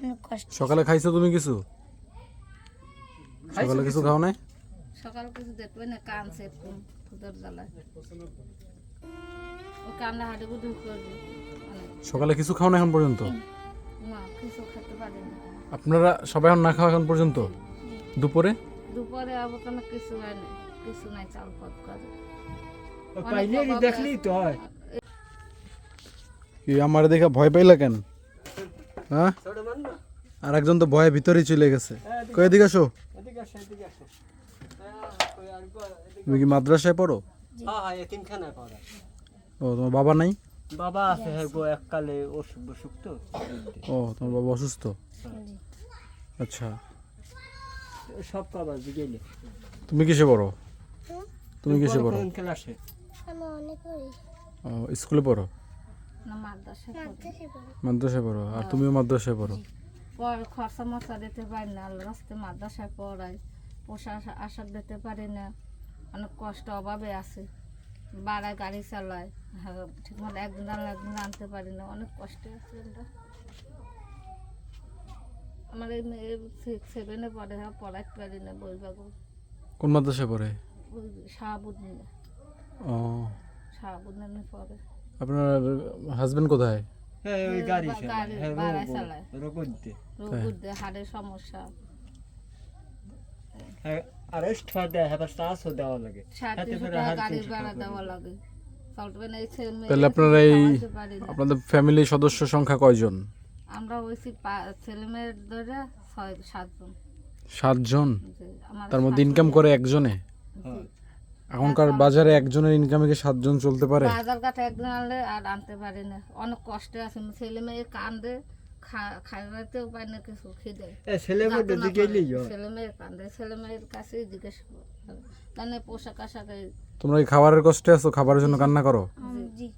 অনেক কষ্ট সকালে খাইছো তুমি কিছু? সকালে কিছু খাও নাই? সকাল কিছু দেখবে না কানছে খুদর জ্বালায়। ও কান্না হাঁটে গুদু করবে সকালে কিছু খাও না এখন পর্যন্ত? মা কিছু খেতে পারি না। আপনারা সবাই এখন না খাওয়া এখন পর্যন্ত? দুপুরে? দুপুরে আবার কোনো কিছু হয় না কিছু নাই চাল পথ করে। পাইলে দেখলি তো হয়। কি আমার দেখে ভয় পাইলা কেন? হ্যাঁ? আর একজন তো ভয়ে ভিতরেই চলে গেছে। কই এদিকে আসো। তুমি কি মাদ্রাসায় পড়ো? ও তোমার বাবা নাই? বাবা আছে এককালে অসুখ তো ও তোমার বাবা অসুস্থ? আচ্ছা। সব কাবার গেলে তুমি কিসে পড়ো? তুমি কিসে পড়ো? ক্লাসে আমি অনেক করি ও, স্কুলে পড়ো? মাদ্রাসায় পড়ি। আর তুমিও মাদ্রাসায় পড়ো? খরচা মশা দিতে পারি না রাস্তায় মাদ্রাসায় পড়াই পোষা আশাক দিতে পারি না। অনেক কষ্ট অভাবে আছে। বাড়ায় গাড়ি চালায়। হ্যাঁ, ঠিক মতো একদিন আনলে একদিন আনতে পারি না। অনেক কষ্টে আছে আমরা। আমার এই মেয়ে সেভেনে পড়ে হ্যাঁ পড়াইতে পারি না বই বাবু। কোন মাদ্রাসায় পড়ে? শাহাবুদ্দিনে। ও। শাহাবুদ্দিনে পড়ে। আপনার হাজবেন্ড কোথায়? হ্যাঁ ওই গাড়ি চালায়, হ্যাঁ হাড়ের সমস্যা। হ্যাঁ আরেস্ট হওয়া দেয় হ্যাঁ চাষও দেওয়া লাগে। ষাট করে গাড়ি ভাড়া দেওয়া লাগে। চলবে না এই ছেলে মেয়ে তাহলে আপনারা এই খাওয়াতে পারি না। আপনাদের ফ্যামিলির সদস্য সংখ্যা কয়জন? আমরা ছেলে মেয়ের ধরে ছয় সাতজন। সাতজন? তার মধ্যে ইনকাম করে একজনে? হ্যাঁ এখনকার বাজারে একজনের ইনকামে কি সাতজন চলতে পারে? বাজার কাঠে একদিন আনলে আর আনতে পারি না। অনেক কষ্টে আছে ছেলে মেয়ে কান্দে খা- খাইবাতেও পাই না কিছু খিদে। এ ছেলে যাতনা দিকে করে। গেলেই ছেলে মেয়ে কান্দে ছেলে মেয়ের কাছে জিজ্ঞেস করে। তাহলে পোশাক আশাক তোমরা কি খাবারের কষ্টে আছো? খাবারের জন্য কান্না করো? জি।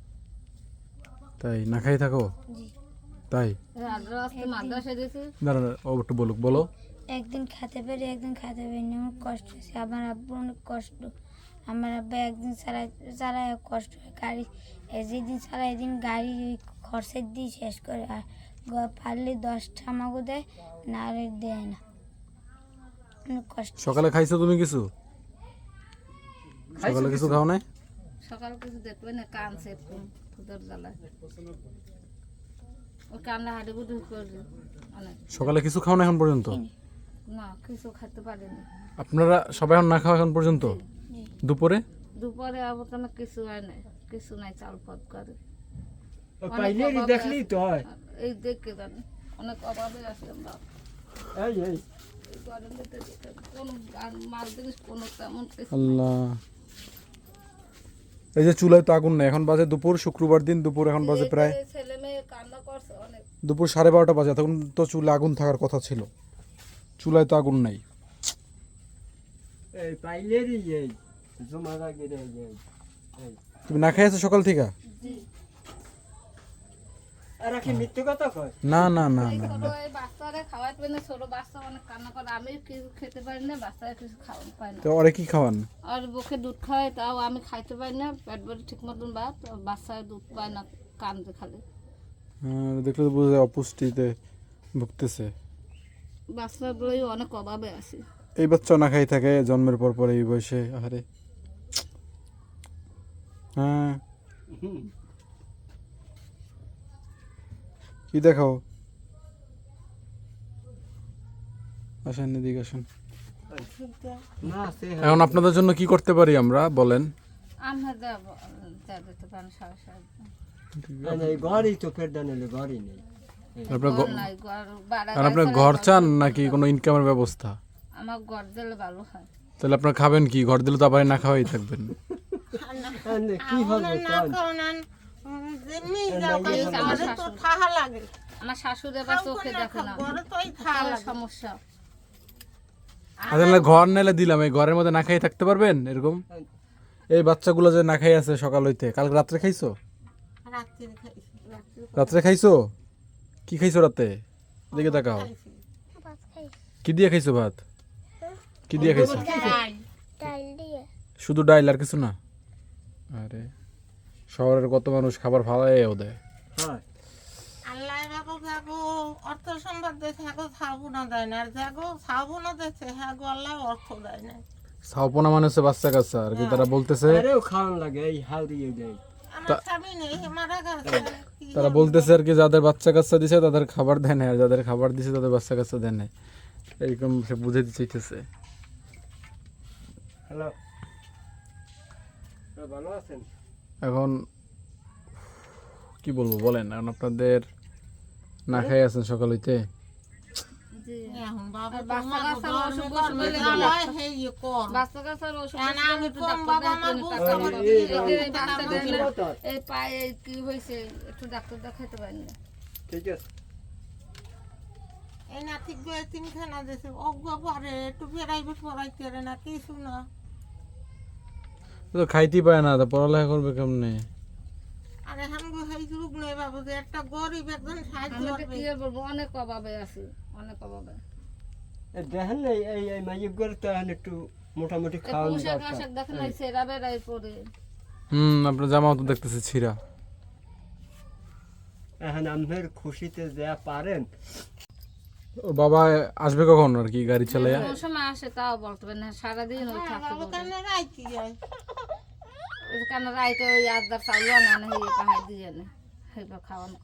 তাই না খাই থাকো? জি। তাই? দাঁড়া একটু বলুক বলো। একদিন খেতে পারি একদিন খেতে পারি। না কষ্ট হচ্ছে আমার আব্বু অনেক কষ্ট। আমার আব্বা একদিন চালায় চালায় কষ্ট হয় গাড়ি যেদিন চালায় এদিন গাড়ি ওই খরচের দিয়ে শেষ করে আর পারলে দশটা আমাকে দেয় না হলে দেয় না। অনেক কষ্ট। সকালে খাইছো তুমি কিছু? সকালে কিছু খাও নাই সকাল কিছু দেখবে না কানছে খুদর জ্বালায় ও কান্না গুদু করবে অনেক। সকালে কিছু খাও না এখন পর্যন্ত? না কিছু খেতে পারি না আপনারা সবাই এখন না খাওয়া এখন পর্যন্ত? দুপুরে? দুপুরে আবার কোনো কিছু হয় না কিছু নাই চাল পথ করে। পাইলে দেখলি তো হয়। এই দেখে জানি অনেক অভাবে আছে আমরা। এই এই। এই আল্লাহ। যে চুলায় তো আগুন নেই এখন বাজে দুপুর শুক্রবার দিন দুপুর এখন বাজে প্রায় দুপুর সাড়ে বারোটা বাজে তখন তো চুলে আগুন থাকার কথা ছিল। চুলায় তো আগুন নাই। এই পাইলেরই এই জমা লাগে এই এই। তুমি না খাইছো সকাল থেকে? আর কি মিথ্যে কথা কয়? না না না না বাচ্চারা খাওয়াইতে পারে না ছোট বাচ্চা অনেক কান্না করে। আমি কিছু খেতে পারি না বাচ্চারা কিছু খাওয়াতে পারে না। তো ওরে কি খাওয়ান? আর বুকে দুধ খাওয়াই তাও আমি খাইতে পারি না পেট ভরে ঠিক মতন ভাত বাচ্চারা দুধ পায় না কান্দে খালি। হ্যাঁ, দেখলে তো বোঝা অপুষ্টিতে ভুগতেছে। বাচ্চাগুলোই অনেক অভাবে আছে। এই বাচ্চা না খাই থাকে জন্মের পর পর এই বয়সে আরে হ্যাঁ। কি দেখাও? আসেন এদিকে আসেন। এখন আপনাদের জন্য কি করতে পারি আমরা বলেন? আপনার ঘর চান নাকি কোনো ইনকামের ব্যবস্থা? আমার ঘর দিলে ভালো হয়। তাহলে আপনার খাবেন কি? ঘর দিলে তো আবার না খাওয়াই থাকবেন। কি হবে আমার শাশুড়ি আমার আবার চোখে দেখে না। সমস্যা। আসলে ঘর নাইলে দিলাম। এই ঘরের মধ্যে না খাই থাকতে পারবেন? এরকম? এই বাচ্চাগুলো যে না খাই আছে সকাল হইতে কালকে রাত্রে খাইছো? রাত্রে খাইছো কি খাইছো রাতে? দিকে তাকাও। কি দিয়ে খাইছো ভাত? কি দিয়ে খাইছো? শুধু ডাইল আর কিছু না? আরে শহরের কত মানুষ খাবার ফালাইও দেয় হ্যাঁ। আল্লাহ অর্থ সম্পদ দেয় না। আর যাগো ছাবুনা দেশে হ্যাগো আল্লাহ অর্থ দেয় না। সাউপনা মানে হচ্ছে বাচ্চা কাচ্চা আর কি তারা বলতেছে আরেও খাওয়ান লাগে এই তারা বলতেছে আর কি যাদের বাচ্চা কাচ্চা দিছে তাদের খাবার দেয় না। আর যাদের খাবার দিছে তাদের বাচ্চা কাচ্চা দেয় না। এরকম সে বুঝে দিতে চাইতেছে। হ্যালো। ভালো আছেন? এখন কি বলব বলেন এখন আপনাদের না খাই আছেন সকাল হইতে হয় ইয়ে একটু ডাক্তার। দেয় না, এই পায়ে কি হয়েছে? একটু ডাক্তার দেখাতে পারেন না। ঠিক আছে। এই নাতিক বয়ে তিনখানা দেশে অজ্ঞ পরে একটু প্রাইভেট পড়াইতে না কিছু না। তো খাইতেই পায় না তা পড়ালেখা করবে কেমনে? আর এখন সেই যুগ নেই বাবু যে একটা গরিব একজন সাহায্য করবে। কি বলব অনেক অভাবে আছি অনেক অভাবে। দেখেন না এই- এই এই মাইক করে তো একটু মোটামুটি এই খাওয়ান পোশাক আশাক দেখেন এই। সেরা বেড়াই পরে। হুম আপনার জামাও তো দেখতেছি ছিঁড়া। এখন আপনার খুশিতে যা পারেন। ওর বাবা আসবে কখন আর কি গাড়ি চালাইয়া? কোন সময় আসে তাও বলতে পারেন না সারাদিন ওই থাকতে বলবে। কেন রাইতি যায়? ওই কেন রাইতে ওই আদার চাউল আনা না হয়ে পাহাড় দিয়ে নে সেইবার খাওয়ানো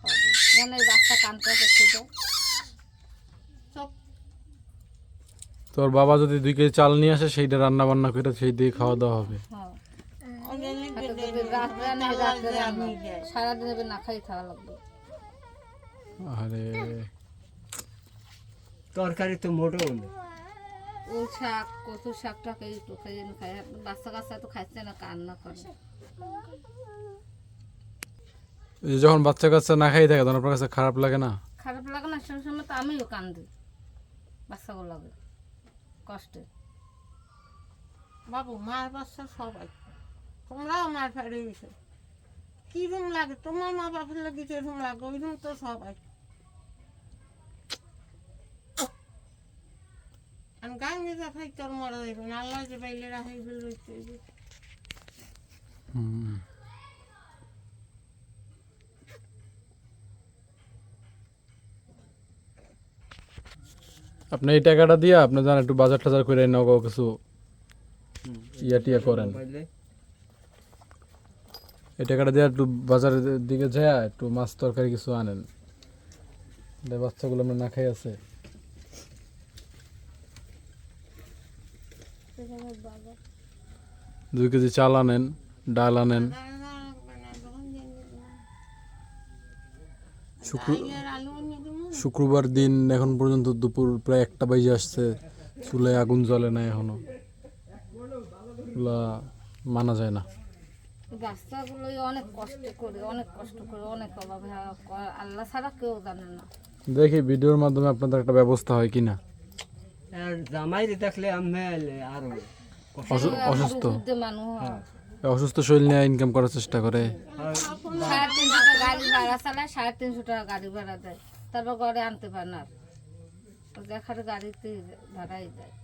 খাওয়াবে। যেন এই বাচ্চা কানতে ছোটো সব তোর বাবা যদি দুই কেজি চাল নিয়ে আসে সেইটা রান্না বান্না করে সেই দিয়ে খাওয়া দাওয়া হবে। হ্যাঁ সারাদিন না খাই খাওয়া লাগবে। আরে। তরকারি তো মোটেও না। ও শাক কচু শাকটাকে একটু খাই খাই বাচ্চা কাচ্চা তো খাইছে না কান্না করে। যখন বাচ্চা কাচ্চা না খাই থাকে তখন আপনার কাছে খারাপ লাগে না? খারাপ লাগে না সেই সময় তো আমিও কান্দি। বাচ্চাগুলো লাগে কষ্টে। বাবু মার বাচ্চা সবাই। তোমরাও মার ফেরে গেছো কি রুম লাগে? তোমার মা বাপের লাগে যে রুম লাগে ওই রুম তো সবাই। আপনি এই টাকাটা দিয়া আপনি যান একটু বাজার টাজার করে নাও কিছু ইয়া টিয়া করেন। এই টাকাটা দিয়ে একটু বাজারের দিকে যায় একটু মাছ তরকারি কিছু আনেন। বাচ্চাগুলো আমরা না খাই আছে। দুই কেজি চাল আনেন ডাল আনেন। শুক্রবার দিন এখন পর্যন্ত দুপুর প্রায় একটা বাজে আসছে। চুলায় আগুন জ্বলে না এখনও। মানা যায় না। বাচ্চাগুলো অনেক কষ্ট করে অনেক কষ্ট করে অনেক অভাবে আল্লাহ ছাড়া কেউ জানে না। দেখি ভিডিওর মাধ্যমে আপনাদের একটা ব্যবস্থা হয় কিনা। জামাই দেখলে আমি আরও অসু- অসুস্থ। হয়। অসুস্থ শরীর নিয়ে ইনকাম করার চেষ্টা করে। সাড়ে তিনশো টাকা গাড়ি ভাড়া চালায় সাড়ে তিনশো টাকা গাড়ি ভাড়া দেয়। তারপর ঘরে আনতে পারে না। আর। দেখার গাড়িতে ভাড়াই দেয়।